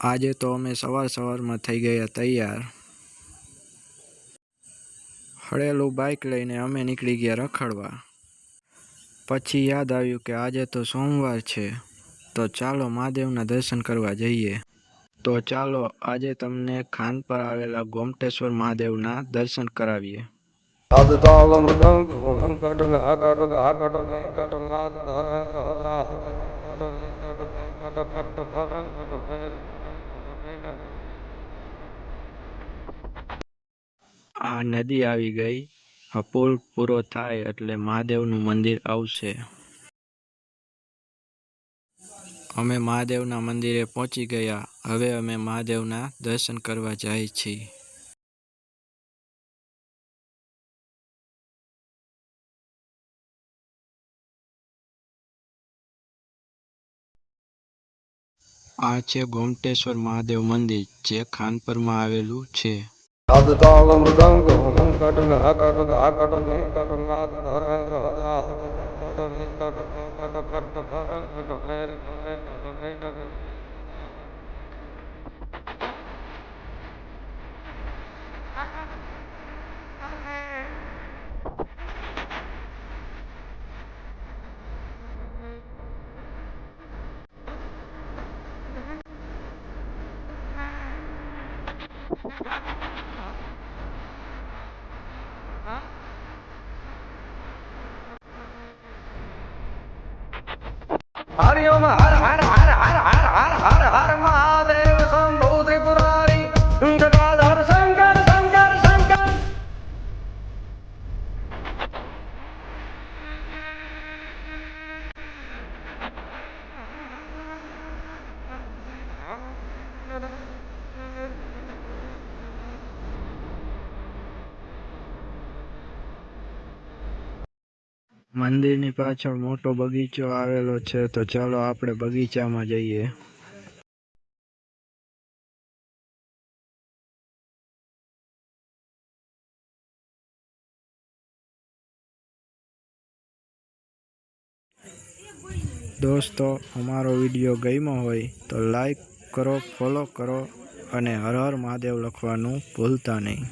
આજે તો અમે સવાર સવારમાં થઈ ગયા તૈયાર. હળેલું બાઇક લઈને અમે નીકળી ગયા રખડવા. પછી યાદ આવ્યું કે આજે તો સોમવાર છે, તો ચાલો મહાદેવના દર્શન કરવા જઈએ. તો ચાલો આજે તમને ખાન પર આવેલા ગોમટેશ્વર મહાદેવના દર્શન કરાવીએ. આ નદી આવી ગઈ. આ પૂરો થાય એટલે મહાદેવનું મંદિર આવશે. અમે મહાદેવના મંદિરે પહોંચી ગયા. હવે અમે મહાદેવના દર્શન કરવા જાય છીએ. આ છે ગોમટેશ્વર મહાદેવ મંદિર, જે ખાનપરમાં આવેલું છે. அது தாளம் தாங்கும் காட்டுங்க ஆ காட்டுங்க ஆ காட்டுங்க காட்டுங்க Thank you. હરિ ઓમ હર હર હર હર હર હર હર મંદિરની પાછળ મોટો બગીચો આવેલો છે, તો ચાલો આપણે બગીચામાં જઈએ. દોસ્તો, અમારો વીડિયો ગમ્યો હોય તો લાઈક કરો, ફોલો કરો અને હર હર મહાદેવ લખવાનું ભૂલતા નહીં.